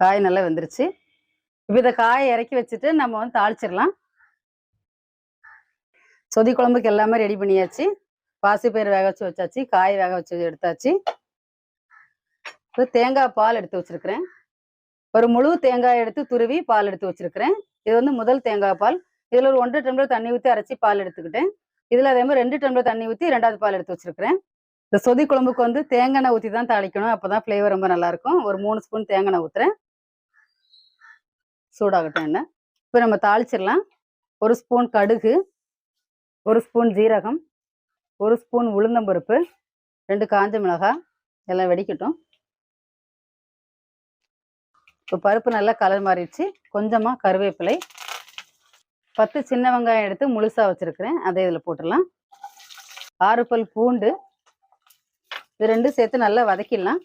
காய் நல்லா வெந்துருச்சு. இப்போ இதை காயை இறக்கி வச்சுட்டு நம்ம வந்து தாளிச்சிடலாம். சொதி குழம்புக்கு எல்லாமே ரெடி பண்ணியாச்சு. பாசிப்பயிறு வேக வச்சு வச்சாச்சு. காய் வேக வச்சு எடுத்தாச்சு. இப்போ தேங்காய் பால் எடுத்து வச்சிருக்கிறேன். ஒரு முழு தேங்காய் எடுத்து துருவி பால் எடுத்து வச்சிருக்கிறேன். இது வந்து முதல் தேங்காய் பால். இதில் ஒரு ஒன்றரை டம்ளர் தண்ணி ஊற்றி அரைச்சி பால் எடுத்துக்கிட்டேன். இதில் அதே மாதிரி ரெண்டு டம்ளர் தண்ணி ஊற்றி ரெண்டாவது பால் எடுத்து வச்சிருக்கிறேன். இந்த சொதி குழம்புக்கு வந்து தேங்காய் எண்ணெய் ஊற்றி தான் தாளிக்கணும். அப்போ தான் ஃப்ளேவர் ரொம்ப நல்லா இருக்கும். ஒரு மூணு ஸ்பூன் தேங்காய் ஊற்றுறேன் சூடாகட்டும் எண்ணெய். இப்போ நம்ம தாளிச்சிடலாம். ஒரு ஸ்பூன் கடுகு ஒரு ஸ்பூன் ஜீரகம் ஒரு ஸ்பூன் உளுந்தம்பருப்பு ரெண்டு காஞ்ச மிளகாய் எல்லாம் வெடிக்கட்டும். இப்போ பருப்பு நல்லா கலர் மாறிடுச்சு. கொஞ்சமாக கருவேப்பிலை. பத்து சின்ன வெங்காயம் எடுத்து முழுசாக வச்சுருக்கிறேன். அதை இதில் போட்டுடலாம். ஆறு பல் பூண்டு இது ரெண்டும் சேர்த்து நல்லா வதக்கிடலாம்.